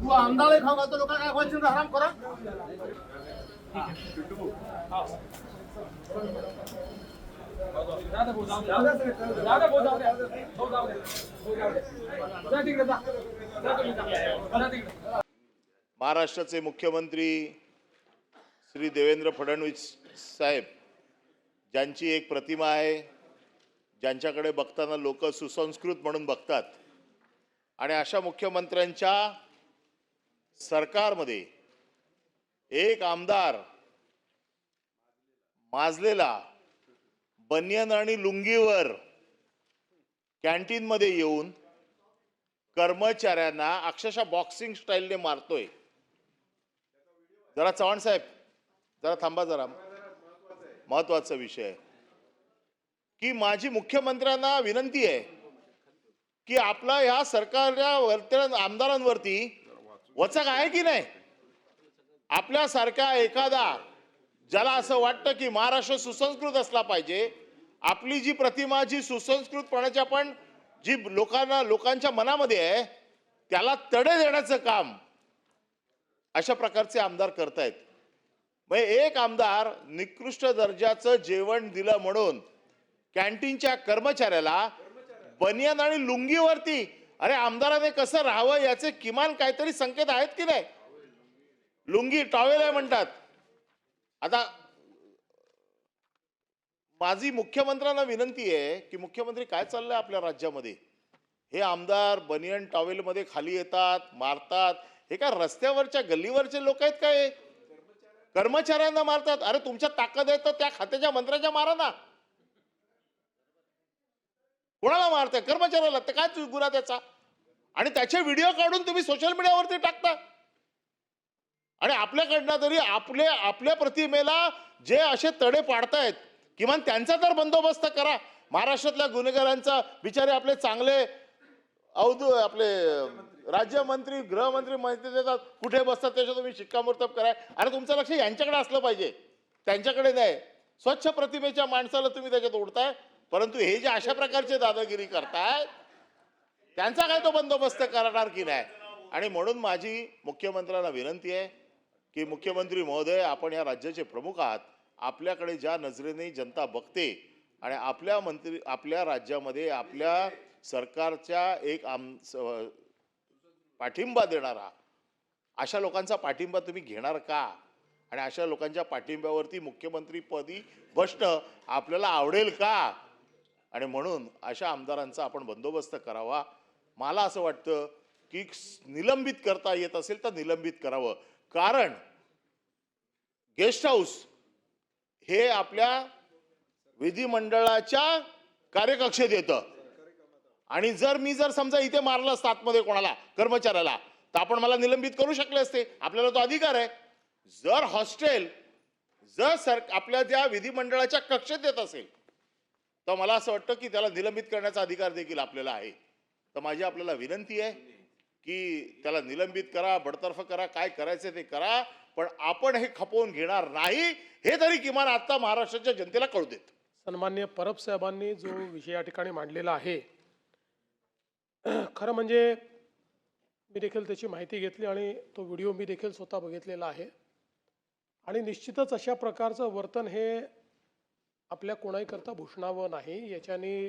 तू आमदार खाऊ घालतो लोक काय खायचं आराम करा महाराष्ट्राचे मुख्यमंत्री श्री देवेंद्र फडणवीस साहेब ज्यांची एक प्रतिमा आहे ज्यांच्याकडे बघताना लोक सुसंस्कृत म्हणून बघतात आणि अशा मुख्यमंत्र्यांच्या सरकारमध्ये एक आमदार माजलेला बनियन आणि लुंगीवर कॅन्टीनमध्ये येऊन कर्मचाऱ्यांना अक्षरशः बॉक्सिंग स्टाईलने मारतोय. जरा चव्हाण साहेब जरा थांबा जरा. महत्त्वाचा विषय. आहे की माझी मुख्यमंत्र्यांना विनंती आहे की आपला ह्या सरकारच्या वरत्या आमदारांवरती वचक आहे की नाही? आपल्यासारखा एखादा ज्याला असं वाटतं की महाराष्ट्र सुसंस्कृत असला पाहिजे आपली जी प्रतिमा जी सुसंस्कृतपणाच्या पण जी लोकांना लोकांच्या मनामध्ये आहे त्याला तडे देण्याचं काम अशा प्रकारचे आमदार करतायत. मग एक आमदार निकृष्ट दर्जाचं जेवण दिलं म्हणून कॅन्टीनच्या कर्मचाऱ्याला बनियान आणि लुंगीवरती अरे आमदाराने कसं राहावं याचे किमान काहीतरी संकेत आहेत की नाही? लुंगी टॉवेल आहे म्हणतात. आता माझी मुख्यमंत्र्यांना विनंती आहे की मुख्यमंत्री काय चाललंय आपल्या राज्यामध्ये? हे आमदार बनियन टॉवेलमध्ये खाली येतात मारतात. हे काय रस्त्यावरच्या गल्लीवरचे लोक आहेत काय? कर्मचाऱ्यांना मारतात. अरे तुमच्या ताकद आहे तर त्या खात्याच्या मंत्र्याच्या मारा ना. कोणाला मारताय? कर्मचाऱ्याला. तर काय गुन्हा त्याचा? आणि त्याचे व्हिडिओ काढून तुम्ही सोशल मीडियावरती टाकता. आणि आपल्याकडनं तरी आपले आपल्या प्रतिमेला जे असे तडे पाडतायत किमान त्यांचा तर बंदोबस्त करा. महाराष्ट्रातल्या गुन्हेगारांचा बिचारे आपले चांगले अवधू आपले राज्यमंत्री गृहमंत्री माहिती देतात कुठे बसतात त्याच्या तुम्ही शिक्कामोर्तब कराय आणि तुमचं लक्ष यांच्याकडे असलं पाहिजे. त्यांच्याकडे नाही. स्वच्छ प्रतिमेच्या माणसाला तुम्ही त्याच्यात ओढताय परंतु हे जे अशा प्रकारचे दादागिरी करताय त्यांचा काय तो बंदोबस्त करणार की नाही? आणि म्हणून माझी मुख्यमंत्र्यांना विनंती आहे की मुख्यमंत्री महोदय आपण या राज्याचे प्रमुख आहात. आपल्याकडे ज्या नजरेने जनता बघते आणि आपल्या मंत्री आपल्या राज्यामध्ये आपल्या सरकारच्या एक आम पाठिंबा देणारा अशा लोकांचा पाठिंबा तुम्ही घेणार का? आणि अशा लोकांच्या पाठिंब्यावरती मुख्यमंत्रीपदी बसणं आपल्याला आवडेल का? आणि म्हणून अशा आमदारांचा आपण बंदोबस्त करावा. मला असं वाटतं की निलंबित करता येत असेल तर निलंबित करावं. कारण गेस्ट हाऊस हे आपल्या विधिमंडळाच्या कार्यकक्षेत येतं. आणि जर मी जर समजा इथे मारलं असतं आतमध्ये कोणाला कर्मचाऱ्याला तर आपण मला निलंबित करू शकले असते. आपल्याला तो अधिकार आहे. जर हॉस्टेल जर सर आपल्या त्या विधिमंडळाच्या कक्षेत येत असेल तर मला असं वाटतं की त्याला निलंबित करण्याचा अधिकार देखील आपल्याला आहे. तर माझी आपल्याला विनंती आहे की त्याला निलंबित करा बडतर्फ करा काय करायचं ते करा पण आपण हे खपवून घेणार नाही हे तरी किमान आता महाराष्ट्राच्या जनतेला कळू देत. सन्मान्य परब साहेबांनी जो विषय या ठिकाणी मांडलेला आहे खरं म्हणजे मी देखील त्याची माहिती घेतली आणि तो व्हिडिओ मी देखील स्वतः बघितलेला आहे. आणि निश्चितच अशा प्रकारचं वर्तन हे आपल्या कोणाहीकरता भूषणावं नाही याच्याने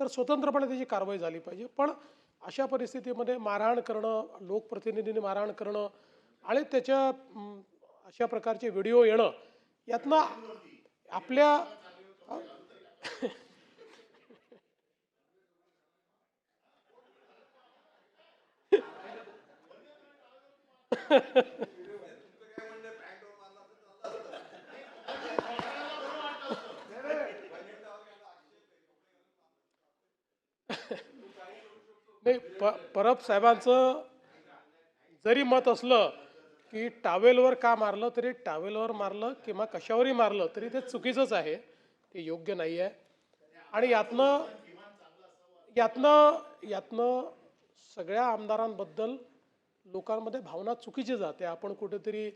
तर स्वतंत्रपणे त्याची कारवाई झाली पाहिजे. पण अशा परिस्थितीमध्ये मारहाण करणं लोकप्रतिनिधीने मारहाण करणं आणि त्याच्या अशा प्रकारचे व्हिडिओ येणं यातनं आपल्या नाही प परब साहेबांचं जरी मत असलं की टावेलवर का मारलं तरी टावेलवर मारलं किंवा कशावरही मारलं तरी ते चुकीचंच आहे. ते योग्य नाही आहे. आणि यातनं यातनं यातनं सगळ्या आमदारांबद्दल लोकांमध्ये भावना चुकीची जाते. आपण कुठेतरी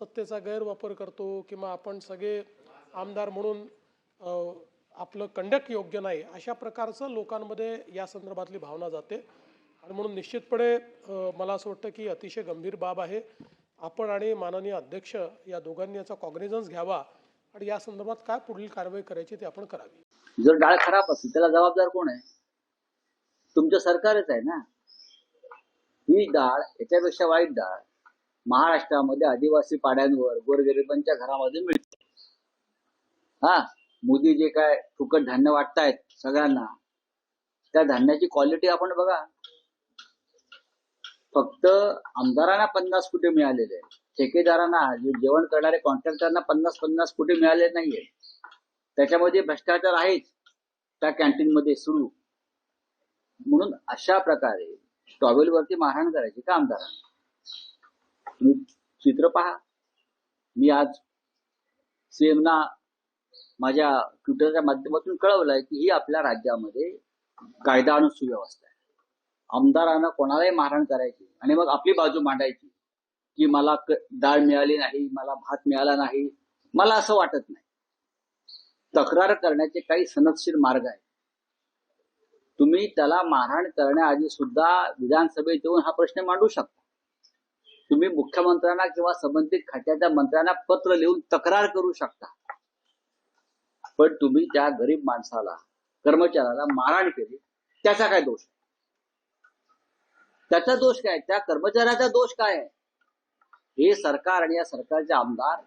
सत्तेचा गैरवापर करतो किंवा आपण सगळे आमदार म्हणून आपलं कंडक्ट योग्य नाही अशा प्रकारचं लोकांमध्ये या संदर्भातली भावना जाते. आणि म्हणून निश्चितपणे मला असं वाटतं की अतिशय गंभीर बाब आहे. आपण आणि माननीय अध्यक्ष या दोघांनी याचा कॉग्निझन्स घ्यावा आणि या संदर्भात काय पुढील कारवाई करायची ते आपण करावी. जर डाळ खराब असेल त्याला जबाबदार कोण आहे? तुमचं सरकारच आहे ना? ही डाळ याच्यापेक्षा वाईट डाळ महाराष्ट्रामध्ये आदिवासी पाड्यांवर गोरगरिबांच्या घरामध्ये मिळते. हा? मोदी जे काय फुकट धान्य वाटतायत सगळ्यांना त्या धान्याची क्वालिटी आपण बघा. फक्त आमदारांना पन्नास कुठे मिळालेले ठेकेदारांना जे जेवण करणारे कॉन्ट्रॅक्टरना पन्नास पन्नास कुठे मिळाले नाहीये. त्याच्यामध्ये भ्रष्टाचार आहेच त्या कॅन्टीन मध्ये सुरू. म्हणून अशा प्रकारे टॉवेलवरती मारहाण करायची का आमदारांना? चित्र पहा. मी आज सीएमना माझ्या ट्विटरच्या माध्यमातून कळवलंय की ही आपल्या राज्यामध्ये कायदा आणि सुव्यवस्था आहे. आमदारांना कोणालाही मारहाण करायची आणि मग आपली बाजू मांडायची की मला डाळ मिळाली नाही मला भात मिळाला नाही मला असं वाटत नाही. तक्रार करण्याचे काही सनदशीर मार्ग आहेत. तुम्ही त्याला मारहाण करण्याआधी सुद्धा विधानसभेत येऊन हा प्रश्न मांडू शकता. तुम्ही मुख्यमंत्र्यांना किंवा संबंधित खात्याच्या मंत्र्यांना पत्र लिहून तक्रार करू शकता. पण तुम्ही त्या गरीब माणसाला कर्मचाऱ्याला मारहाण केली त्याचा काय दोष? त्याचा दोष काय? त्या कर्मचाऱ्याचा दोष काय आहे? हे सरकार आणि या सरकारचे आमदार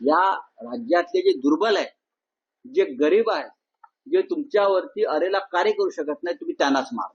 या राज्यातले जे दुर्बल आहे जे गरीब आहे जे तुमच्यावरती अरेला कार्य करू शकत नाही तुम्ही त्यांनाच मार.